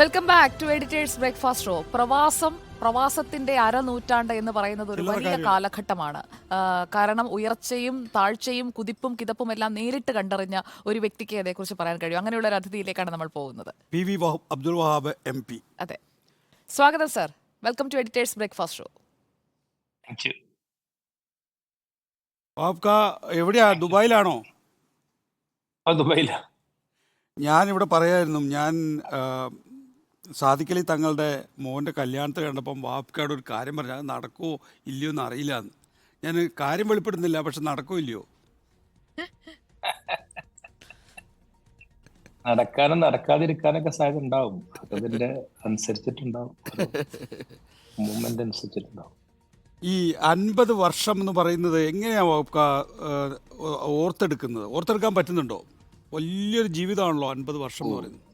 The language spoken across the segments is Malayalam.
Welcome back to editors breakfast show പ്രവാസം പ്രവാസത്തിന്റെ അരനൂറ്റാണ്ട് എന്ന് പറയുന്നത് ഒരു വലിയ കാലഘട്ടമാണ്. കാരണം ഉയർച്ചയും താഴ്ചയും കുതിപ്പും കിതപ്പും എല്ലാം നേരിട്ട് കണ്ടറിഞ്ഞ ഒരു വ്യക്തിക്ക് അതേക്കുറിച്ച് പറയാൻ കഴിയും. അങ്ങനെയുള്ള ഒരു അതിഥിയിലേക്കാണ് നമ്മൾ പോകുന്നത്. പി വി വഹ- അബ്ദുൾ വഹാബ് എം പി. അതെ. സ്വാഗതം sir. Welcome to editors breakfast show എവിടെയാ? ദുബായിലാണോ? ആ ദുബായില. ഞാനിവിടെ പറയായിരുന്നു ഞാൻ സാദിഖലി തങ്ങളുടെ മോന്റെ കല്യാണത്തിൽ കണ്ടപ്പം വാപ്പിക്കാട് ഒരു കാര്യം പറഞ്ഞു അത് നടക്കുമോ ഇല്ലയോ എന്ന് അറിയില്ല എന്ന്. ഞാൻ കാര്യം വെളിപ്പെടുന്നില്ല പക്ഷെ നടക്കുമോ ഇല്ലയോ? നടക്കാനും നടക്കാതിരിക്കാനൊക്കെ സാധ്യത ഉണ്ടാവും അതിന്റെ അനുസരിച്ചിട്ടുണ്ടാവും. മൂവ്മെന്റ് അനുസരിച്ചിട്ടുണ്ടാവും. ഈ അൻപത് വർഷം എന്ന് പറയുന്നത് എങ്ങനെയാ ഓർത്തെടുക്കുന്നത്? ഓർത്തെടുക്കാൻ പറ്റുന്നുണ്ടോ? വലിയൊരു ജീവിതമാണല്ലോ അൻപത് വർഷം എന്ന് പറയുന്നത്.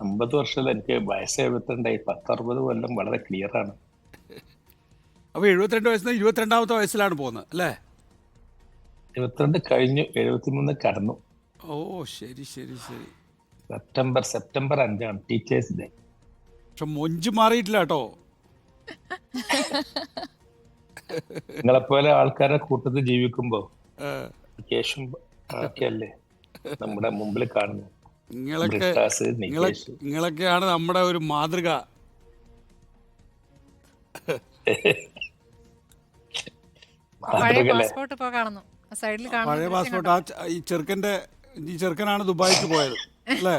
അമ്പത് വർഷത്തിൽ എനിക്ക് വയസ്സ് എഴുപത്തിരണ്ടായി പത്തറുപത് കൊല്ലം വളരെ ക്ലിയർ ആണ്. അപ്പൊ എഴുപത്തിരണ്ട് വയസ്സിൽ നിന്ന് ഇരുപത്തിരണ്ടാമത്തെ വയസ്സിലാണ് പോകുന്നത് അല്ലേ? എഴുപത്തിരണ്ട് കഴിഞ്ഞു എഴുപത്തിമൂന്ന് കടന്നു. ഓ ശരി ശരി ശരി. സെപ്റ്റംബർ സെപ്റ്റംബർ അഞ്ചാണ് ടീച്ചേഴ്സ് ഡേ പക്ഷെ മൊഞ്ച് മാറിയിട്ടില്ല കേട്ടോ. നിങ്ങളെപ്പോലെ ആൾക്കാരുടെ കൂട്ടത്തിൽ ജീവിക്കുമ്പോ ശേഷം കേശും അല്ലേ? നമ്മുടെ മുമ്പിൽ കാണുന്നത്. നിങ്ങളൊക്കെ നിങ്ങളൊക്കെയാണ് നമ്മുടെ ഒരു മാതൃക. പഴയ പാസ്പോർട്ട് ആ ഈ ചെറുക്കന്റെ ഈ ചെറുക്കനാണ് ദുബായിക്ക് പോയത് അല്ലേ?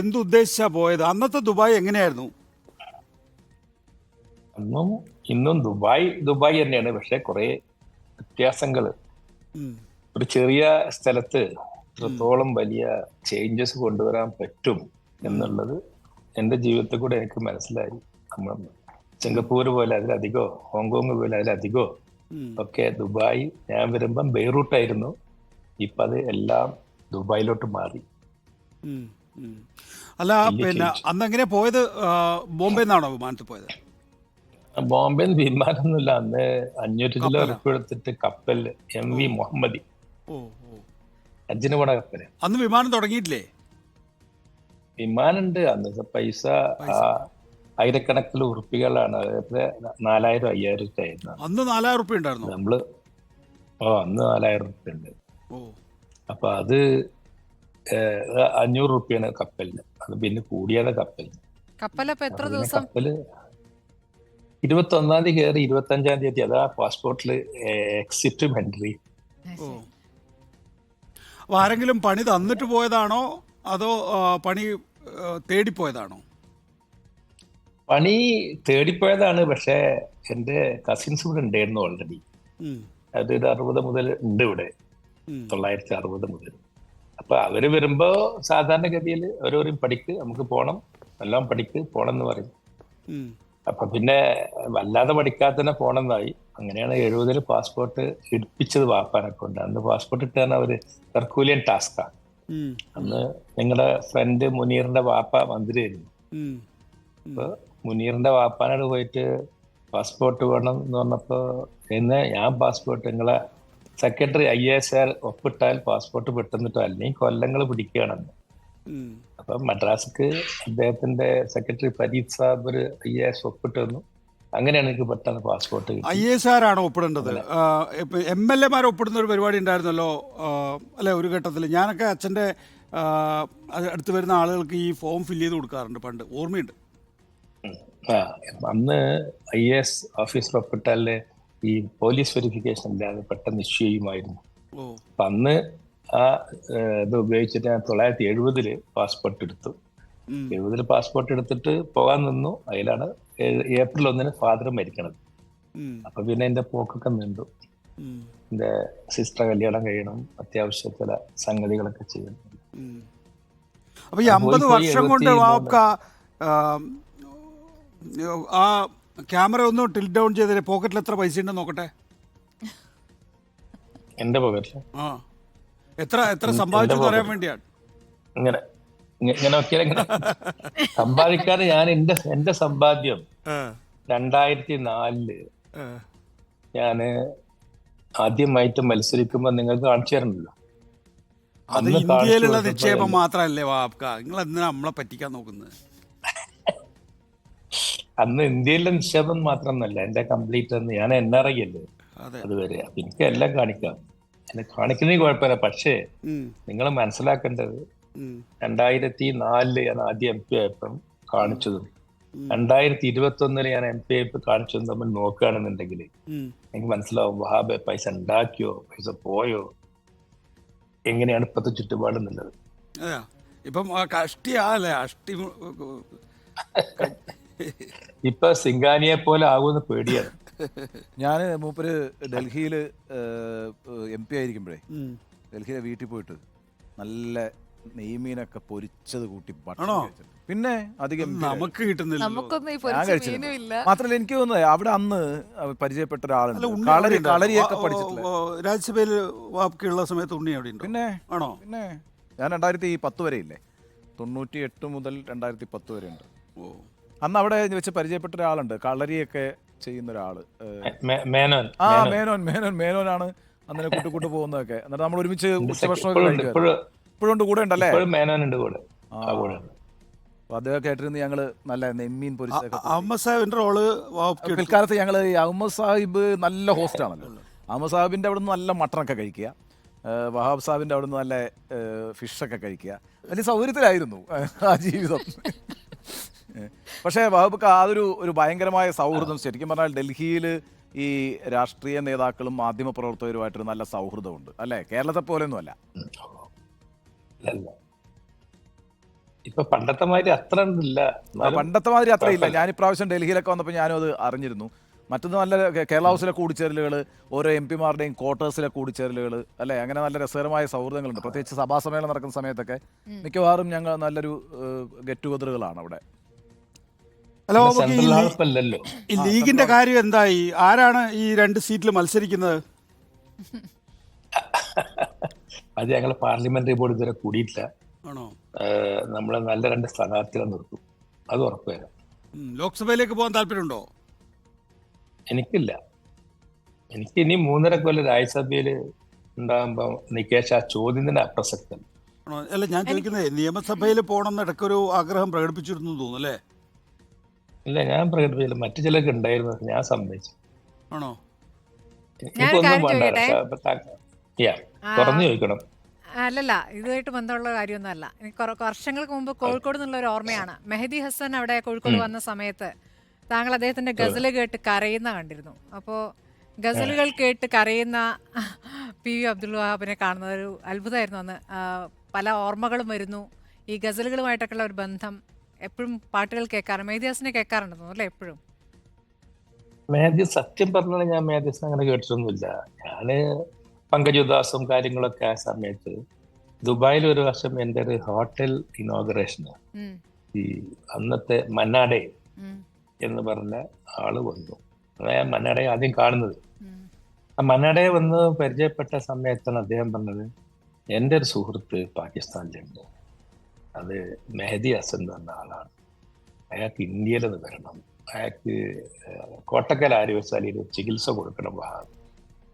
എന്തുദ്ദേശിച്ചാ പോയത്? അന്നത്തെ ദുബായ് എങ്ങനെയായിരുന്നു? അന്നും ഇന്നും ദുബായ് ദുബായ് തന്നെയാണ്. പക്ഷെ കുറെ വ്യത്യാസങ്ങൾ. ഒരു ചെറിയ സ്ഥലത്ത് ഇത്രത്തോളം വലിയ ചേഞ്ചസ് കൊണ്ടുവരാൻ പറ്റും എന്നുള്ളത് എന്റെ ജീവിതത്തിൽ കൂടെ എനിക്ക് മനസ്സിലായി. നമ്മൾ സിംഗപ്പൂർ പോലെ അതിലധികോ ഹോങ്കോങ് പോലെ അതിലധികോ ഒക്കെ ദുബായ് ഞാൻ വരുമ്പം ബെയ്റൂട്ടായിരുന്നു. ഇപ്പൊ അത് എല്ലാം ദുബായിലോട്ട് മാറി. അല്ല പിന്നെ അന്ന് എങ്ങനെ പോയത്? ബോംബെ നിന്നാണോ വിമാനത്തിൽ പോയത്? ബോംബെ വിമാനമൊന്നുമില്ല. അന്ന് അഞ്ഞൂറ്റി കിലോ? എടുത്തിട്ട് കപ്പൽ എം വി മുഹമ്മദി. അജിന് പോണ കപ്പൽ അന്ന് വിമാനം തുടങ്ങിയിട്ടില്ലേ? വിമാനുണ്ട്. അന്ന് പൈസ ആയിരക്കണക്കിന് ഉറുപ്പികളാണ്. അതേപോലെ നാലായിരം അയ്യായിരം ആയിരുന്നു. അന്ന് നാലായിരം ഉറുപ്പ ഉണ്ടായിരുന്നു? നമ്മൾ ഓ അന്ന് നാലായിരം ഉറുപ്പ ഉണ്ട്. ഓ. അപ്പൊ അത് അഞ്ഞൂറ് ഉറുപ്പിയാണ് കപ്പലിന്. അത് പിന്നെ കൂടിയാണ് കപ്പലിന്. കപ്പലപ്പോ എത്ര ദിവസം? കപ്പൽ ഇരുപത്തി ഒന്നാം തീയതി കയറി ഇരുപത്തി അഞ്ചാം തീയതി അതാ പാസ്പോർട്ടിൽ എക്സിറ്റും എൻട്രി ആരെങ്കിലും പണി തന്നിട്ട് പോയതാണോ? അതോ പണി തേടിപ്പോയതാണോ? പണി തേടിപ്പോയതാണ്. പക്ഷേ എന്റെ കസിൻസ് ഇവിടെ ഉണ്ടായിരുന്നു ഓൾറെഡി. അത് ഇത് അറുപത് മുതൽ ഉണ്ട് ഇവിടെ. തൊള്ളായിരത്തി അറുപത് മുതൽ. അപ്പൊ അവർ വരുമ്പോ സാധാരണഗതിയിൽ ഓരോരും പഠിക്ക് നമുക്ക് പോണം. എല്ലാം പഠിക്ക് പോണം എന്ന് പറയും. അപ്പൊ പിന്നെ വല്ലാതെ പഠിക്കാതെ തന്നെ പോണെന്നായി അങ്ങനെയാണ് എഴുപതിൽ പാസ്പോർട്ട് എടുപ്പിച്ചത് വാപ്പാനെ കൊണ്ട്. അന്ന് പാസ്പോർട്ട് ഇട്ടാണ് അവർ ഹെർക്കൂലിയൻ ടാസ്കാണ്. അന്ന് നിങ്ങളുടെ ഫ്രണ്ട് മുനീറിന്റെ വാപ്പ മന്ത്രിയായിരുന്നു. അപ്പൊ മുനീറിന്റെ വാപ്പാനോട് പോയിട്ട് പാസ്പോർട്ട് വേണം എന്ന് പറഞ്ഞപ്പോ ഇന്ന് ഞാൻ പാസ്പോർട്ട് നിങ്ങളെ സെക്രട്ടറി ഐ എസ് ആർ ഒപ്പിട്ടാൽ പാസ്പോർട്ട് പെട്ടെന്നിട്ടോ അല്ലെങ്കിൽ കൊല്ലങ്ങൾ പിടിക്കുകയാണെന്ന്. അപ്പൊ മദ്രാസിക്ക് അദ്ദേഹത്തിന്റെ സെക്രട്ടറി ഫരീദ് സാബ് ഒരു ഐ എ എസ് ഒപ്പിട്ട് തന്നു. അങ്ങനെയാണ് എനിക്ക് പെട്ടെന്ന് പാസ്പോർട്ട് ഐ എസ് ആരാണ് ഒപ്പിടേണ്ടത്? എം എൽ എമാർ ഒപ്പിടുന്ന ഒരു പരിപാടി ഉണ്ടായിരുന്നല്ലോ അല്ലെ ഒരു ഘട്ടത്തിൽ ഞാനൊക്കെ അച്ഛന്റെ അടുത്ത് വരുന്ന ആളുകൾക്ക് ഈ ഫോം ഫില്ല് ചെയ്ത് കൊടുക്കാറുണ്ട് പണ്ട്. ഓർമ്മയുണ്ട്? ആ അന്ന് ഐ എ എസ് ഓഫീസർ ഒപ്പിട്ടാൽ ഈ പോലീസ് വെരിഫിക്കേഷൻ ഇല്ലാതെ പെട്ടെന്ന് ഇഷ്യൂ ചെയ്യുമായിരുന്നു. അപ്പൊ അന്ന് ആ ഇത് ഉപയോഗിച്ചിട്ട് ഞാൻ തൊള്ളായിരത്തി എഴുപതിൽ പാസ്പോർട്ട് എടുത്തു. എഴുപതിൽ പാസ്പോർട്ട് എടുത്തിട്ട് പോകാൻ നിന്നു. അതിലാണ് ഏപ്രിൽ ഒന്നിന് ഫാദർ മരിക്കണത്. അപ്പൊ പിന്നെ എന്റെ പോക്കൊക്കെ നീണ്ടു. എന്റെ സിസ്റ്റർ കല്യാണം കഴിയണം. അത്യാവശ്യ ചില സംഗതികളൊക്കെ ചെയ്യണം. അപ്പൊ ഈ അമ്പത് വർഷം കൊണ്ട് ആ ക്യാമറ ഒന്ന് ടിൽ ഡൗൺ ചെയ്തേ പോക്കറ്റിൽ എത്ര പൈസ ഉണ്ടെന്ന് നോക്കട്ടെ? എന്റെ പോക്കറ്റിൽ ആ. എത്ര എത്ര സമ്പാദിച്ചു പറയാൻ വേണ്ടിയാണ്. ഇങ്ങനെ ഇങ്ങനെ നോക്കിയാൽ ഇങ്ങനെ സമ്പാദിക്കാതെ ഞാൻ എന്റെ എന്റെ സമ്പാദ്യം രണ്ടായിരത്തി നാലിൽ. ഞാൻ ആദ്യമായിട്ട് മത്സരിക്കുമ്പോ നിങ്ങൾക്ക് കാണിച്ചു തരണല്ലോ. അത് ഇന്ത്യയിലുള്ള നിക്ഷേപം മാത്രല്ലേ വാപ്ക നിങ്ങൾ എന്തിനാ നമ്മളെ പറ്റിക്കാൻ നോക്കുന്നത്? അന്ന് ഇന്ത്യയിലെ നിക്ഷേപം മാത്രമെന്നല്ല എന്റെ കംപ്ലീറ്റ് ഞാൻ എൻ ആർ ഐ അല്ലേ അതെ. അതുവരെ. എനിക്ക് എല്ലാം കാണിക്കാം. എന്നെ കാണിക്കുന്നതിന് കുഴപ്പമില്ല. പക്ഷേ നിങ്ങൾ മനസ്സിലാക്കേണ്ടത് രണ്ടായിരത്തി നാലിൽ ഞാൻ ആദ്യം എം പി ആയപ്പം കാണിച്ചതും. രണ്ടായിരത്തി ഇരുപത്തി ഒന്നിൽ ഞാൻ എം പി ആയപ്പോ കാണിച്ചതും തമ്മിൽ നോക്കുകയാണെന്നുണ്ടെങ്കിൽ. എനിക്ക് മനസ്സിലാവും വഹാബ് പൈസ ഉണ്ടാക്കിയോ പൈസ പോയോ? എങ്ങനെയാണ് ഇപ്പത്തെ ചുറ്റുപാട് എന്നുള്ളത്. ഇപ്പം അഷ്ടി ഇപ്പൊ സിംഗാനിയെ പോലെ ആകുമെന്ന് പേടിയാണ്. ഞാൻ മൂപ്പര് ഡൽഹിയിൽ എം പി ആയിരിക്കുമ്പോഴേ ഡൽഹിയിലെ വീട്ടിൽ പോയിട്ട് നല്ല നെയ്മീനൊക്കെ പൊരിച്ചത് കൂട്ടി ഭക്ഷണം? കഴിച്ചിട്ടുണ്ട്. പിന്നെ അധികം നമുക്ക് കിട്ടുന്നില്ല നമുക്കൊന്നും ഈ ഞാൻ പൊരിച്ച കഴിച്ചിട്ടുണ്ട്. മീനും ഇല്ല മാത്രമല്ല എനിക്ക് തോന്നുന്നത് അവിടെ അന്ന് പരിചയപ്പെട്ട ഒരാളുണ്ട്. കളരി കളരിയൊക്കെ പഠിച്ചിട്ടില്ല? രാജ്യസഭയിൽ വാപ്കയുള്ള സമയത്ത് ഉണ്ണി അവിടെ ഉണ്ടോ പിന്നെ ആണോ? പിന്നെ ഞാൻ രണ്ടായിരത്തി പത്ത് വരെ ഇല്ലേ? തൊണ്ണൂറ്റി എട്ട് മുതൽ രണ്ടായിരത്തി പത്ത് വരെ ഉണ്ട്. ഓ. അന്ന് അവിടെ വെച്ച് പരിചയപ്പെട്ട ഒരാളുണ്ട്. കളരിയൊക്കെ ചെയ്യുന്ന ഒരാൾ മേനോൻ ആ മേനോൻ. മേനോൻ മേനോനാണ് അന്നേരം കൂട്ടി കൂട്ടി പോകുന്നതൊക്കെ. എന്നിട്ട് നമ്മൾ ഒരുമിച്ച് ഉച്ചഭക്ഷണം ഇപ്പോഴും കൂടെ ഉണ്ടല്ലേ? ഇപ്പോഴും കൂടെ. ആ. ആ കൂടെ ഉണ്ട്. അപ്പൊ അദ്ദേഹം കേട്ടിരുന്ന് ഞങ്ങൾ നല്ല നെമ്മീൻ സാഹിബിന്റെ റോൾ. പിൽക്കാലത്ത് ഞങ്ങൾ ഈ അഹമ്മദ് സാഹിബ് നല്ല ഹോസ്റ്റ് ആണല്ലോ അഹമ്മദ് സാഹിബിന്റെ അവിടെ നിന്ന് നല്ല മട്ടണൊക്കെ കഴിക്കുക. വഹാബ് സാഹിബിന്റെ അവിടെ നിന്ന് നല്ല ഒക്കെ കഴിക്കുക. വലിയ സൗകര്യത്തിലായിരുന്നു ആ ജീവിതം. പക്ഷേ വഹാബ് അതൊരു ഒരു ഭയങ്കരമായ സൗഹൃദം ശരിക്കും പറഞ്ഞാൽ ഡൽഹിയിൽ ഈ രാഷ്ട്രീയ നേതാക്കളും മാധ്യമ പ്രവർത്തകരുമായിട്ടൊരു നല്ല സൗഹൃദമുണ്ട്. അല്ലേ? കേരളത്തെ പോലെയൊന്നുമല്ല. ഒന്നും അല്ല ഇപ്പൊ പണ്ടത്തെ മാതിരി അത്ര ഇല്ല. പണ്ടത്തെ മാതിരി അത്ര ഇല്ല. ഞാൻ ഇപ്രാവശ്യം ഡൽഹിയിലൊക്കെ വന്നപ്പോൾ ഞാനും അത് അറിഞ്ഞിരുന്നു. മറ്റൊന്ന് നല്ല കേരള ഹൗസിലെ കൂടിച്ചേരലുകൾ ഓരോ എം പിമാരുടെയും ക്വാർട്ടേഴ്സിലെ കൂടിച്ചേരലുകൾ അല്ലെ? അങ്ങനെ നല്ല രസകരമായ സൗഹൃദങ്ങളുണ്ട്. പ്രത്യേകിച്ച് സഭാസമ്മേളനം നടക്കുന്ന സമയത്തൊക്കെ മിക്കവാറും ഞങ്ങൾ നല്ലൊരു ഗെറ്റ് ടുഗദറുകളാണ് അവിടെ. അല്ല വാപ്ക, ഈ ലീഗിന്റെ കാര്യം എന്തായി? ആരാണ് ഈ രണ്ട് സീറ്റിൽ മത്സരിക്കുന്നത്? അത് ഞങ്ങൾ പാർലമെന്ററി ബോർഡ് ഇതുവരെ കൂടിയിട്ടില്ല. നമ്മൾ നമ്മളെ നല്ല രണ്ട് സ്ഥാനാർത്ഥികളെ നിർത്തും. അത് ഉറപ്പുവരാം. ലോക്സഭയിലേക്ക് പോകാൻ താല്പര്യമുണ്ടോ? എനിക്കില്ല. എനിക്ക് ഇനി മൂന്നര കൊല്ലം രാജ്യസഭയിൽ ഉണ്ടാകുമ്പോ നികേഷ് ആ ചോദ്യം തന്നെ അപ്രസക്തം അല്ല ഞാൻ ചോദിക്കുന്നത് നിയമസഭയിൽ പോകണമെന്ന് ഇടയ്ക്കൊരു ആഗ്രഹം പ്രകടിപ്പിച്ചിരുന്നു തോന്നുന്നു അല്ലേ? ഇല്ല ഞാൻ പ്രകടിപ്പിച്ചില്ല. മറ്റു ചിലർക്ക് ഉണ്ടായിരുന്നു ഞാൻ സമ്മതിച്ചു. ആണോ? എനിക്കൊന്നും വേണ്ട തുറന്നു ചോദിക്കണം. അല്ലല്ല ഇതുമായിട്ട് ബന്ധമുള്ള കാര്യമൊന്നുമല്ല എനിക്ക് കുറെ വർഷങ്ങൾക്ക് മുമ്പ് കോഴിക്കോട് നിന്നുള്ള ഒരു ഓർമ്മയാണ്. മെഹദി ഹസൻ അവിടെ കോഴിക്കോട് വന്ന സമയത്ത് താങ്കൾ അദ്ദേഹത്തിന്റെ ഗസൽ കേട്ട് കരയുന്ന കണ്ടിരുന്നു. അപ്പോ ഗസലുകൾ കേട്ട് കരയുന്ന പി വി അബ്ദുൽ വഹാബിനെ കാണുന്നത് ഒരു അത്ഭുതമായിരുന്നു അന്ന്. പല ഓർമ്മകളും വരുന്നു. ഈ ഗസലുകളുമായിട്ടൊക്കെയുള്ള ഒരു ബന്ധം എപ്പോഴും പാട്ടുകൾ കേൾക്കാറ്? മേധ്യാസിനെ കേൾക്കാറുണ്ടെന്ന് കേൾക്കാറുണ്ട് അല്ലേ എപ്പോഴും? മേധ്യ സത്യം പറഞ്ഞാൽ ഞാൻ മേധ്യസ് അങ്ങനെ കേട്ടിട്ടൊന്നുമില്ല. ഞാൻ പങ്കജുദാസും കാര്യങ്ങളൊക്കെ ആ സമയത്ത് ദുബായിൽ ഒരു വർഷം എന്റെ ഒരു ഹോട്ടൽ ഇനോഗ്രേഷന് ഈ അന്നത്തെ മന്നാടെ എന്ന് പറഞ്ഞ ആൾ വന്നു. അതായത് മന്നാടെ ആദ്യം കാണുന്നത്. ആ മന്നാടെ വന്ന് പരിചയപ്പെട്ട സമയത്താണ് അദ്ദേഹം പറഞ്ഞത് എന്റെ ഒരു സുഹൃത്ത് പാകിസ്ഥാനിലുണ്ട്. അത് മെഹദി ഹസൻ എന്ന് ആളാണ്. അയാൾക്ക് ഇന്ത്യയിൽ നിന്ന് വരണം. അയാൾക്ക് കോട്ടക്കൽ ആര്യവശാലയിൽ ഒരു ചികിത്സ കൊടുക്കണം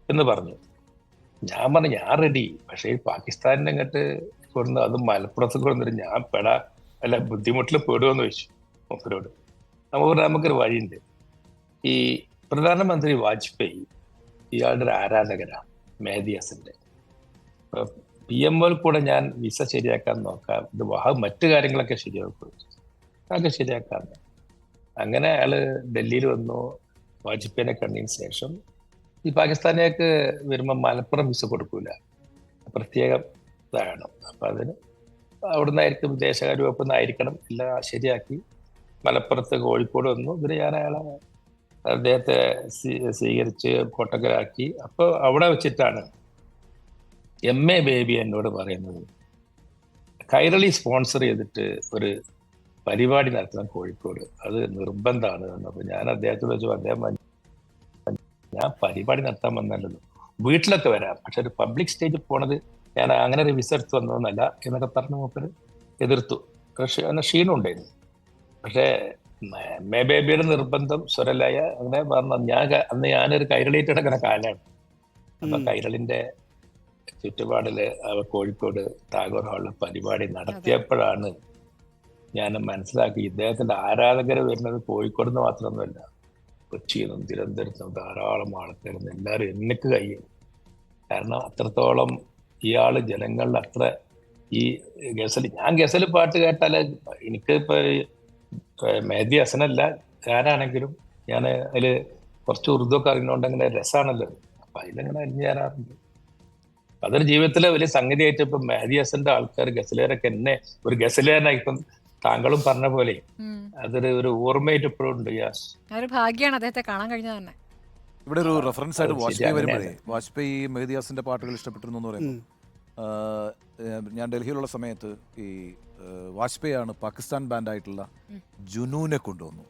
എന്ന് പറഞ്ഞു. ഞാൻ പറഞ്ഞു ഞാൻ റെഡി പക്ഷേ പാകിസ്ഥാനിന്റെ അങ്ങോട്ട് കൊടുന്ന് അത് മലപ്പുറത്ത് കൊണ്ടുവന്നിട്ട് ഞാൻ പെടാ. അല്ല ബുദ്ധിമുട്ടിൽ പെടുമെന്ന് ചോദിച്ചു മൂപ്പരോട്. നമുക്ക് നമുക്കൊരു വഴിയുണ്ട്. ഈ പ്രധാനമന്ത്രി വാജ്പേയി ഇയാളുടെ ഒരു ആരാധകരാണ് മെഹദി ഹസന്റെ. പി എം ഒയിൽ കൂടെ ഞാൻ വിസ ശരിയാക്കാൻ നോക്കാം. ഇത് മറ്റു കാര്യങ്ങളൊക്കെ ശരിയാക്കും. അതൊക്കെ ശരിയാക്കാൻ അങ്ങനെ അയാൾ ഡൽഹിയിൽ വന്നു. വാജ്പേയിനെ കണ്ടതിന് ശേഷം ഈ പാകിസ്ഥാനിലേക്ക് വരുമ്പോൾ മലപ്പുറം വിസ കൊടുക്കൂല. പ്രത്യേകം ഇതാണ് അപ്പം അതിന് അവിടുന്നായിരിക്കും വിദേശകാര്യ വകുപ്പ് നിന്നായിരിക്കണം എല്ലാം ശരിയാക്കി. മലപ്പുറത്ത് കോഴിക്കോട് വന്നു. ഇതിന് ഞാൻ അയാളെ അദ്ദേഹത്തെ സ്വീ- സ്വീകരിച്ച് കോട്ടക്കലാക്കി. അപ്പോൾ അവിടെ വെച്ചിട്ടാണ് എം എ ബേബി എന്നോട് പറയുന്നത് കൈരളി സ്പോൺസർ ചെയ്തിട്ട് ഒരു പരിപാടി നടത്തണം കോഴിക്കോട്. അത് നിർബന്ധമാണ്. എന്നപ്പോൾ ഞാൻ അദ്ദേഹത്തോട് ചോദിച്ചു അദ്ദേഹം ഞാൻ പരിപാടി നടത്താൻ വന്നല്ലോ വീട്ടിലൊക്കെ വരാം. പക്ഷെ ഒരു പബ്ലിക് സ്റ്റേജിൽ പോണത് ഞാൻ അങ്ങനെ ഒരു വിസ എടുത്ത് വന്നതെന്നല്ല എന്നൊക്കെ പറഞ്ഞു മൂപ്പര് എതിർത്തു. പക്ഷെ അങ്ങനെ ക്ഷീണം ഉണ്ടായിരുന്നു. പക്ഷേ മേ- ബേബിയുടെ നിർബന്ധം സ്വരലായ അങ്ങനെ പറഞ്ഞു ഞാൻ അന്ന് ഞാനൊരു കൈരളിയിട്ട് കിടക്കുന്ന കാലാണ് അപ്പൊ. കൈരളിന്റെ ചുറ്റുപാടിൽ അവ കോഴിക്കോട് ടാഗോർ ഹാളിൽ പരിപാടി നടത്തിയപ്പോഴാണ് ഞാൻ മനസ്സിലാക്കി ഇദ്ദേഹത്തിന്റെ ആരാധകർ വരുന്നത് കോഴിക്കോട് നിന്ന് മാത്രമൊന്നുമല്ല. കൊച്ചിയിൽ നിന്നും തിരുവനന്തപുരത്ത് നിന്നും ധാരാളം ആൾക്കാർ എല്ലാവരും എനിക്ക് കഴിയും കാരണം അത്രത്തോളം ഇയാൾ ജനങ്ങളുടെ അത്ര ഈ ഗസൽ ഞാൻ ഗസൽ പാട്ട് കേട്ടാൽ എനിക്ക് ഇപ്പോൾ മേധി ഹസനല്ല ഞാനാണെങ്കിലും ഞാൻ അതിൽ കുറച്ച് ഉറുദു ഒക്കെ അറിയുന്നോണ്ട് അങ്ങനെ രസമാണല്ലോ അപ്പം അതിലങ്ങനെ അറിഞ്ഞു ചേരാറുണ്ട് അതൊരു ജീവിതത്തിലെ വലിയ സംഗതിയായിട്ട് ഇപ്പൊ മെഹദി ഹസന്റെ ആൾക്കാർ ഗസലേരൊക്കെ എന്നെ ഒരു ഗസലേരനായി ഇപ്പം താങ്കളും പറഞ്ഞ പോലെ അതൊരു ഒരു ഓർമ്മയായിട്ട് ഇപ്പോഴും ഉണ്ട് യാസ്. ഭാഗ്യാണ് ഭാഗ്യമാണ് അദ്ദേഹത്തെ കാണാൻ കഴിഞ്ഞത് തന്നെ. ഇവിടെ ഒരു റെഫറൻസ് ആയിട്ട് വാജ്പേയി. വരുമ്പോഴേ വാജ്പേയി മെഹദിയാസിന്റെ പാട്ടുകൾ ഇഷ്ടപ്പെട്ടിരുന്നു എന്ന് ഏഹ്, ഞാൻ ഡൽഹിയിലുള്ള സമയത്ത് ഈ ഏഹ്, വാജ്പേയി ആണ് പാകിസ്ഥാൻ ബാൻഡായിട്ടുള്ള ജുനൂനെ കൊണ്ടുവന്നു.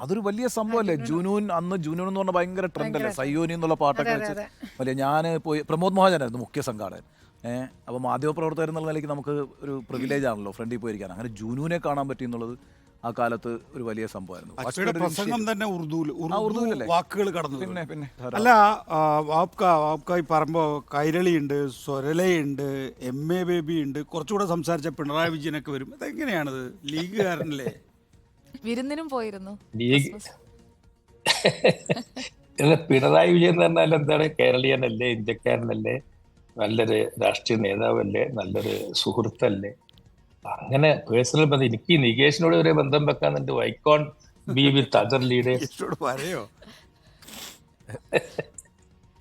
അതൊരു വലിയ സംഭവമല്ലേ? ജുനൂൻ അന്ന് ജുനൂൻ എന്ന് പറഞ്ഞ ഭയങ്കര ട്രെൻഡല്ലേ സയ്യോനി എന്നുള്ള പാട്ടൊക്കെ വെച്ച്. വലിയ ഞാൻ പോയി പ്രമോദ് മഹാജനായിരുന്നു മുഖ്യ സംഘാടകൻ. ഏഹ് അപ്പോൾ മാധ്യമപ്രവർത്തകർ എന്നുള്ള നിലയ്ക്ക് നമുക്ക് ഒരു പ്രിവിലേജ് ആണല്ലോ ഫ്രണ്ടിൽ പോയിരിക്കാൻ. അങ്ങനെ ജുനൂനെ കാണാൻ പറ്റി എന്നുള്ളത് ആ കാലത്ത് ഒരു വലിയ സംഭവമായിരുന്നു. വാജ്പേയിയുടെ പ്രസംഗം തന്നെ ഉറുദുവിൽ ഉറുദു ഉറുദുവിലല്ലേ? വാക്കുകൾ കടന്നു പിന്നെ പിന്നെ ധാരാളം. അല്ല ആ, വാപ്ക വാപ്ക ഈ പറയുമ്പോൾ കൈരളിയുണ്ട് സ്വരലയുണ്ട് എം എ ബേബി ഉണ്ട് കുറച്ചുകൂടെ സംസാരിച്ച പിണറായി വിജയനൊക്കെ വരും. അതെങ്ങനെയാണത് ലീഗുകാരനല്ലേ? വിരുന്നിനും പോയിരുന്നു. ലീഗ് അല്ല പിണറായി വിജയൻ എന്ന് പറഞ്ഞാൽ എന്താണ്? കേരളീയനല്ലേ ഇന്ത്യക്കാരനല്ലേ നല്ലൊരു രാഷ്ട്രീയ നേതാവല്ലേ നല്ലൊരു സുഹൃത്തല്ലേ? അങ്ങനെ പേഴ്സണൽ ബന്ധം എനിക്ക് നികേഷിനോട് ഒരു ബന്ധം വെക്കാൻ എന്റെ വൈക്കോൺ ബി വിത്ത് അതർ ലീഡേഴ്സ് പറയോ?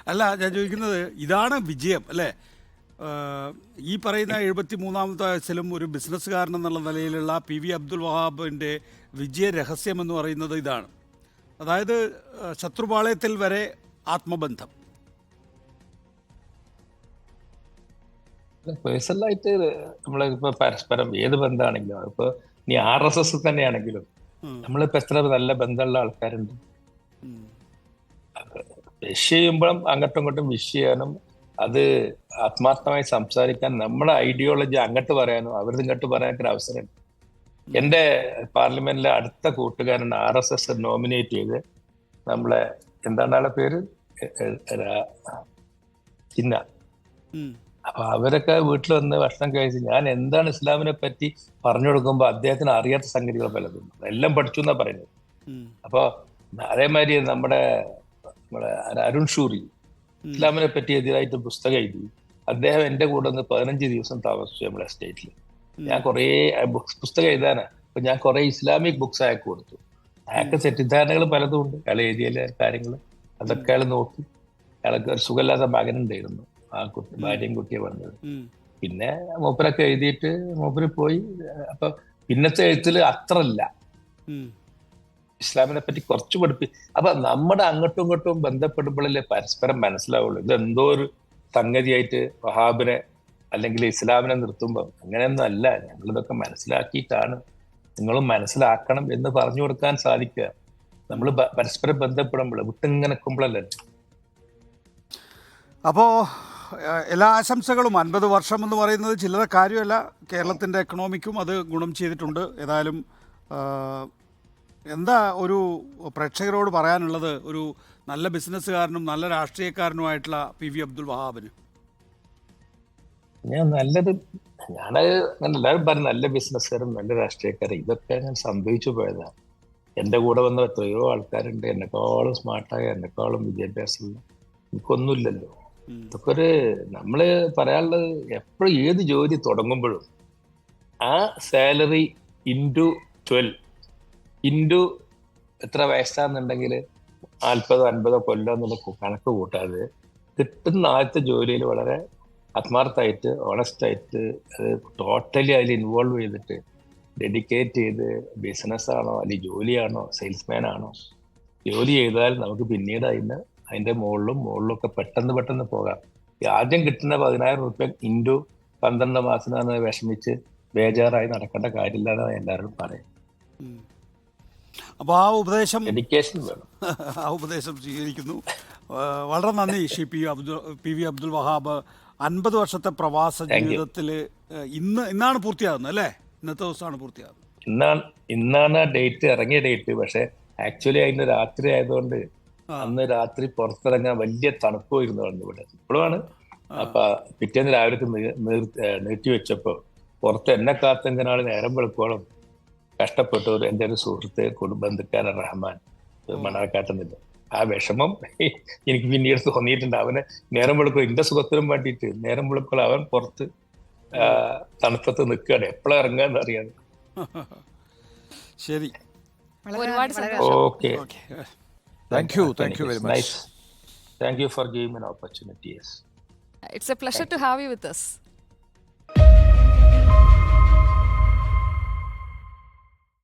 അല്ല ഞാൻ ചോദിക്കുന്നത് ഇതാണ് വിജയം അല്ലേ? ഈ പറയുന്ന എഴുപത്തി മൂന്നാമത്തെ വയസ്സിലും ഒരു ബിസിനസ്സുകാരൻ എന്നുള്ള നിലയിലുള്ള പി വി അബ്ദുൽ വഹാബിന്റെ വിജയ രഹസ്യം എന്ന് പറയുന്നത് ഇതാണ്. അതായത് ശത്രുപാളയത്തിൽ വരെ ആത്മബന്ധം. പേഴ്സണലായിട്ട് നമ്മളെ ഇപ്പൊ പരസ്പരം ഏത് ബന്ധമാണെങ്കിലും ഇപ്പൊ നീ ആർ എസ് എസ് തന്നെയാണെങ്കിലും. നമ്മളിപ്പോ എത്ര നല്ല ബന്ധമുള്ള ആൾക്കാരുണ്ട്. വിഷ് ചെയ്യുമ്പോഴും അങ്ങോട്ടും ഇങ്ങോട്ടും വിഷ് ചെയ്യാനും അത് ആത്മാർത്ഥമായി സംസാരിക്കാൻ നമ്മുടെ ഐഡിയോളജി അങ്ങോട്ട് പറയാനും അവരുടെ ഇങ്ങോട്ട് പറയാനൊക്കെ ഒരു അവസരമുണ്ട് എന്റെ പാർലമെന്റിലെ അടുത്ത കൂട്ടുകാരൻ ആർ എസ് എസ് നോമിനേറ്റ് ചെയ്ത് നമ്മളെ എന്താണ് ആളെ പേര് ചിന്ന. അപ്പൊ അവരൊക്കെ വീട്ടിൽ വന്ന് ഭക്ഷണം കഴിച്ച് ഞാൻ എന്താണ് ഇസ്ലാമിനെ പറ്റി പറഞ്ഞു കൊടുക്കുമ്പോൾ അദ്ദേഹത്തിന് അറിയാത്ത സംഗതികൾ പലതും. എല്ലാം പഠിച്ചു എന്നാ പറയുന്നത്. അപ്പൊ അതേമാതിരി നമ്മുടെ നമ്മുടെ അരുൺ ഷൂറി ഇസ്ലാമിനെ പറ്റി എതിരായിട്ട് പുസ്തകം എഴുതി അദ്ദേഹം എന്റെ കൂടെ ഒന്ന് പതിനഞ്ച് ദിവസം താമസിച്ചു നമ്മുടെ എസ്റ്റേറ്റിൽ ഞാൻ കുറേ ബുക്സ് പുസ്തകം എഴുതാനാ. അപ്പൊ ഞാൻ കുറെ ഇസ്ലാമിക് ബുക്സ് അയാൾക്ക് കൊടുത്തു. അയാൾക്ക് തെറ്റിദ്ധാരണകൾ പലതും ഉണ്ട്. അയാൾ എഴുതിയ കാര്യങ്ങൾ അതൊക്കെ അയാൾ നോക്കി. അയാൾക്ക് ഒരു സുഖമില്ലാത്ത മകനുണ്ടായിരുന്നു. ആ കുട്ടി ഭാര്യയും കുട്ടിയെ വന്നത്. പിന്നെ മൂപ്പരൊക്കെ എഴുതിയിട്ട് മൂപ്പര് പോയി അപ്പൊ പിന്നത്തെ എഴുത്തിൽ അത്രല്ല. ഇസ്ലാമിനെ പറ്റി കുറച്ച് പഠിപ്പി അപ്പൊ നമ്മുടെ അങ്ങോട്ടും ഇങ്ങോട്ടും ബന്ധപ്പെടുമ്പോഴല്ലേ പരസ്പരം മനസ്സിലാവുള്ളൂ. ഇത് എന്തോ ഒരു സംഗതിയായിട്ട് വഹാബിനെ അല്ലെങ്കിൽ ഇസ്ലാമിനെ നിർത്തുമ്പോൾ അങ്ങനെയൊന്നും അല്ല. ഞങ്ങളിതൊക്കെ മനസ്സിലാക്കിയിട്ടാണ് നിങ്ങളും മനസ്സിലാക്കണം എന്ന് പറഞ്ഞു കൊടുക്കാൻ സാധിക്കുക. നമ്മൾ പരസ്പരം ബന്ധപ്പെടുമ്പോൾ വിട്ടിങ്ങനെ നിൽക്കുമ്പോഴല്ലേ. അപ്പോൾ എല്ലാ ആശംസകളും. അൻപത് വർഷം എന്ന് പറയുന്നത് ചില്ലറ കാര്യമല്ല. കേരളത്തിന്റെ എക്കണോമിക്കും അത് ഗുണം ചെയ്തിട്ടുണ്ട്. ഏതായാലും എന്താ ഒരു പ്രേക്ഷകരോട് പറയാനുള്ളത്? ഒരു നല്ല ബിസിനസ്സുകാരനും നല്ല രാഷ്ട്രീയക്കാരനുമായിട്ടുള്ള പി വി അബ്ദുൽ വഹാബിന്. ഞാൻ നല്ലത് ഞാൻ എല്ലാവരും പറഞ്ഞു നല്ല ബിസിനസ്സുകാരും നല്ല രാഷ്ട്രീയക്കാരും ഇതൊക്കെ ഞാൻ സംഭവിച്ചു പോയതാണ്. എന്റെ കൂടെ വന്ന എത്രയോ ആൾക്കാരുണ്ട്. എന്നെക്കാളും സ്മാർട്ടായ എന്നെക്കാളും വിദ്യാഭ്യാസമുള്ള. എനിക്കൊന്നുമില്ലല്ലോ. ഇതൊക്കെ ഒരു നമ്മൾ പറയാനുള്ളത് എപ്പോഴും ഏത് ജോലി തുടങ്ങുമ്പോഴും ആ സാലറി ഇന്റു ട്വൽവ് ഇന്റു എത്ര വയസ്സാന്നുണ്ടെങ്കിൽ നാൽപ്പതോ അൻപതോ കൊല്ലോ എന്നുള്ള കണക്ക് കൂട്ടാതെ കിട്ടുന്ന ആദ്യത്തെ ജോലിയിൽ വളരെ ആത്മാർത്ഥമായിട്ട് ഓണസ്റ്റായിട്ട് അത് ടോട്ടലി അതിൽ ഇൻവോൾവ് ചെയ്തിട്ട് ഡെഡിക്കേറ്റ് ചെയ്ത് ബിസിനസ്സാണോ അല്ലെങ്കിൽ ജോലിയാണോ സെയിൽസ്മാൻ ആണോ ജോലി ചെയ്താൽ നമുക്ക് പിന്നീട് അതിന് അതിന്റെ മുകളിലും മുകളിലും ഒക്കെ പെട്ടെന്ന് പെട്ടെന്ന് പോകാം. ആദ്യം കിട്ടുന്ന പതിനായിരം റുപ്യ ഇൻഡു പന്ത്രണ്ട് മാസത്തിനാണ് വിഷമിച്ച് ബേജാറായി നടക്കേണ്ട കാര്യമില്ലാന്ന് എല്ലാവരും പറയും. അപ്പൊ അപ്പോൾ ആ ഉപദേശം എഡ്യൂക്കേഷൻ വേണം. ആ ഉപദേശം സ്വീകരിക്കുന്നു. വളരെ നന്ദി Xi P Abdul P V Abdul Wahab. അൻപത് വർഷത്തെ പ്രവാസ ജീവിതത്തിൽ ഇന്ന് ഇന്നാണ് പൂർത്തിയാകുന്നത് അല്ലേ? ഇന്നത്തെ ദിവസമാണ് പൂർത്തിയാകുന്നത്. ഇന്നാണ് ഇന്നാണ് ആ ഡേറ്റ് ഇറങ്ങിയ ഡേറ്റ്. പക്ഷേ ആക്ച്വലി അതിന്റെ രാത്രി ആയതുകൊണ്ട്. അന്ന് രാത്രി പുറത്തിറങ്ങാൻ വലിയ തണുപ്പായിരുന്നു അന്ന് ഇവിടെ. ഇപ്പോഴാണ്. അപ്പൊ പിറ്റേന്ന് രാവിലത്തെ നീട്ടി വെച്ചപ്പോ പുറത്ത് എന്നെ കാത്തെങ്കിനാൾ നേരം വെളുക്കോളം കഷ്ടപ്പെട്ടു ഒരു എന്റെ ഒരു സുഹൃത്ത് കുടുംബന്ധുക്കാരൻ റഹ്മാൻ മണർക്കാട്ടുന്നില്ല. ആ വിഷമം എനിക്ക് പിന്നീട് തോന്നിയിട്ടുണ്ട്. അവന് നേരം വെളുക്കോ എന്റെ സുഖത്തിനും വേണ്ടിയിട്ട് നേരം വെളുക്കോളം അവൻ പുറത്ത് തണുപ്പത്ത് നിൽക്കുകയാണ്. എപ്പോഴാ ഇറങ്ങാന്ന് അറിയാതെ ശരി. ഒരുപാട് okay. Thank you. Thank you very much. Nice. Thank you for giving me an opportunity. Yes. It's a pleasure Thank to have you with us.